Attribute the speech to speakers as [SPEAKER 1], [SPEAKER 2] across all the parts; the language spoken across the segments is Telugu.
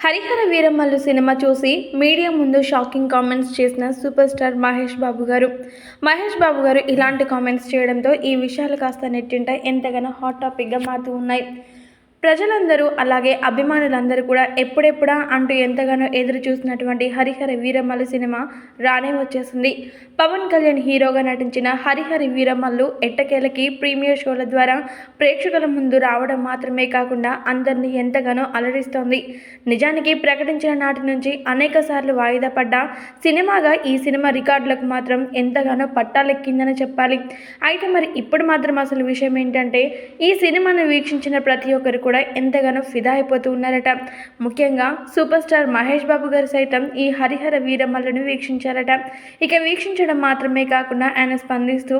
[SPEAKER 1] హరిహర వీరమ్మలు సినిమా చూసి మీడియా ముందు షాకింగ్ కామెంట్స్ చేసిన సూపర్ స్టార్ మహేష్ బాబు గారు. మహేష్ బాబు గారు ఇలాంటి కామెంట్స్ చేయడంతో ఈ విషయాలు కాస్త నెట్టింట ఎంతగానో హాట్ టాపిక్గా మారుతూ ఉన్నాయి. ప్రజలందరూ అలాగే అభిమానులందరూ కూడా ఎప్పుడెప్పుడా అంటూ ఎంతగానో ఎదురు చూసినటువంటి హరిహర వీరమ్మలు సినిమా రానే వచ్చేసింది. పవన్ కళ్యాణ్ హీరోగా నటించిన హరిహర వీరమ్మలు ఎట్టకేలకి ప్రీమియర్ షోల ద్వారా ప్రేక్షకుల ముందు రావడం మాత్రమే కాకుండా అందరినీ ఎంతగానో అలరిస్తోంది. నిజానికి ప్రకటించిన నాటి నుంచి అనేక సార్లు వాయిదా పడ్డ సినిమాగా ఈ సినిమా రికార్డులకు మాత్రం ఎంతగానో పట్టాలెక్కిందని చెప్పాలి. అయితే మరి ఇప్పుడు మాత్రం అసలు విషయం ఏంటంటే ఈ సినిమాను వీక్షించిన ప్రతి ఒక్కరు కూడా ఎంతగానో ఫిదా అయిపోతూ ఉన్నారట. ముఖ్యంగా సూపర్ స్టార్ మహేష్ బాబు గారు సైతం ఈ హరిహర వీరమ్మలను వీక్షించారట. ఇక వీక్షించడం మాత్రమే కాకుండా ఆయన స్పందిస్తూ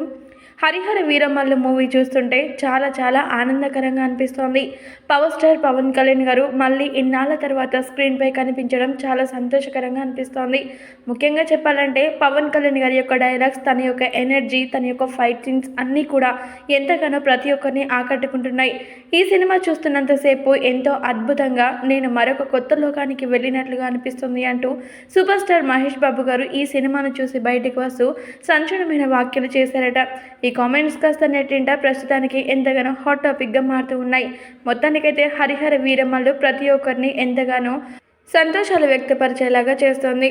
[SPEAKER 1] హరిహర వీరమల్లు మూవీ చూస్తుంటే చాలా చాలా ఆనందకరంగా అనిపిస్తోంది. పవర్ స్టార్ పవన్ కళ్యాణ్ గారు మళ్ళీ ఇన్నాళ్ళ తర్వాత స్క్రీన్పై కనిపించడం చాలా సంతోషకరంగా అనిపిస్తోంది. ముఖ్యంగా చెప్పాలంటే పవన్ కళ్యాణ్ గారి యొక్క డైలాగ్స్ తన యొక్క ఎనర్జీ తన యొక్క ఫైట్ సీన్స్ అన్నీ కూడా ఎంతగానో ప్రతి ఒక్కరిని ఆకట్టుకుంటున్నాయి. ఈ సినిమా చూస్తున్న చూస్తున్నంతసేపు ఎంతో అద్భుతంగా నేను మరొక కొత్త లోకానికి వెళ్ళినట్లుగా అనిపిస్తుంది అంటూ సూపర్ స్టార్ మహేష్ బాబు గారు ఈ సినిమాను చూసి బయటకు వస్తూ సంచలనమైన వ్యాఖ్యలు చేశారట. ఈ కామెంట్స్ కాస్త నెట్టింట ప్రస్తుతానికి ఎంతగానో హాట్ టాపిక్గా మారుతూ ఉన్నాయి. మొత్తానికైతే హరిహర వీరమ్మలు ప్రతి ఒక్కరిని ఎంతగానో సంతోషాలు వ్యక్తపరిచేలాగా చేస్తోంది.